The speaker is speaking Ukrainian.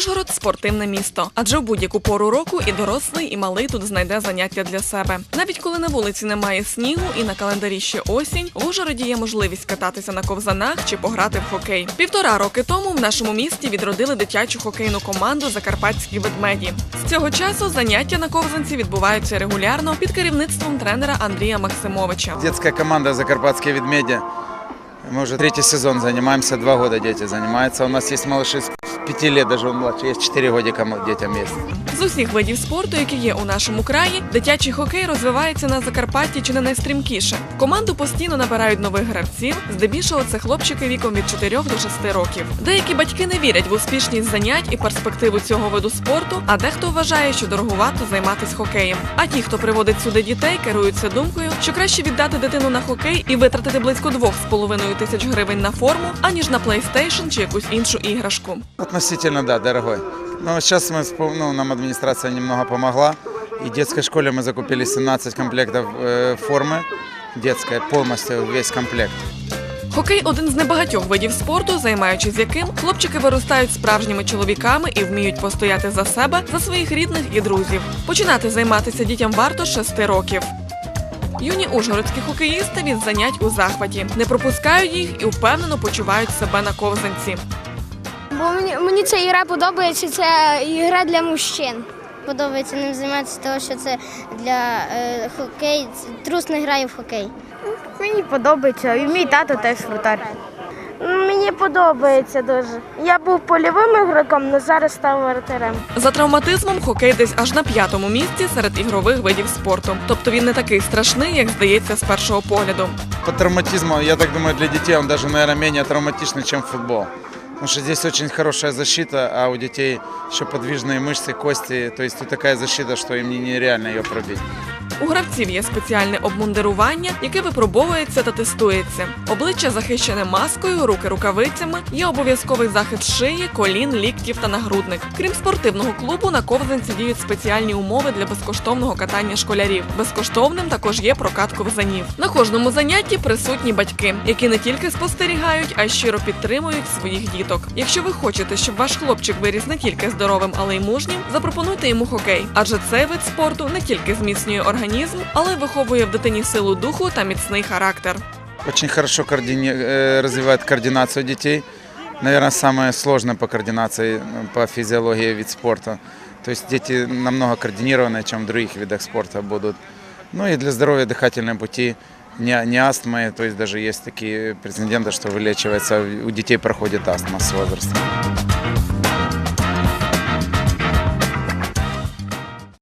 Ужгород спортивне місто, адже в будь-яку пору року і дорослий, і малий тут знайде заняття для себе. Навіть коли на вулиці немає снігу і на календарі ще осінь, в Ужгороді є можливість кататися на ковзанах чи пограти в хокей. Півтора роки тому в нашому місті відродили дитячу хокейну команду Закарпатські ведмеді. З цього часу заняття на ковзанці відбуваються регулярно під керівництвом тренера Андрія Максимовича. Детская команда «Закарпатские ведмеди». Мы уже третий сезон занимаемся, два года дети занимаются. У нас есть малыши с пяти лет, даже он младше, есть четыре годика м- детям есть. З усіх видів спорту, які є у нашому краї, дитячий хокей розвивається на Закарпатті чи не найстрімкіше. В Команду постійно набирають нових гравців. Здебільшого це хлопчики віком від 4 до 6 років. Деякі батьки не вірять в успішність занять і перспективу цього виду спорту, а дехто вважає, що дороговато займатися хокеєм. А ті, хто приводить сюди дітей, керуються думкою, що краще віддати дитину на хокей і витратити близько 2,5 тисяч гривень на форму, аніж на PlayStation чи якусь іншу іграшку. Относительно, да, дорогой. Но сейчас мы, вспом- ну, нам администрация немного помогла. И в детской школе мы закупили 17 комплектов э, формы детской, полностью весь комплект. Хокей один з небагатьох видів спорту, займаючись яким хлопчики виростають справжніми чоловіками і вміють постояти за себе, за своїх рідних і друзів. Починати займатися дітям варто з 6 років. Юні ужгородські хокеїсти від занять у захваті не пропускають їх і впевнено почувають себе на ковзанці. Бо мені, мені ця ігра подобається, це ігра для мужчин. Подобається ним займатися, тому що це для е, хокей. Трус не грає в хокей. Мені подобається, і мій тато теж вратар. Мені подобається дуже. Я був польовим ігроком, але зараз став воротарем. За травматизмом хокей десь аж на п'ятому місці серед ігрових видів спорту. Тобто він не такий страшний, як здається з першого погляду. По травматизму, я так думаю, для детей он даже, наверное, менее травматичный, чем футбол. Потому что здесь очень хорошая защита, а у детей еще подвижные мышцы, кости. То есть тут такая защита, что им не- нереально ее пробить. У гравців є спеціальне обмундирування, яке випробовується та тестується. Обличчя захищене маскою, руки рукавицями, є обов'язковий захист шиї, колін, ліктів та нагрудник. Крім спортивного клубу, на ковзанці діють спеціальні умови для безкоштовного катання школярів. Безкоштовним також є прокат ковзанів. На кожному занятті присутні батьки, які не тільки спостерігають, а й щиро підтримують своїх діток. Якщо ви хочете, щоб ваш хлопчик виріс не тільки здоровим, але й мужнім, запропонуйте йому хокей, адже цей вид спорту не тільки зміцнює організм, але й виховує в дитині силу духу та міцний характер. Очень хорошо координи- э, развивает координацию детей. Наверное, самое сложное по координации, ну, по физиологии вид спорта. То есть дети намного координированнее, чем в других видах спорта будут. Ну и для здоровья дыхательной пути, не, не астмы, то есть даже есть такие прецеденты, что вылечивается, у детей проходит астма с возрастом.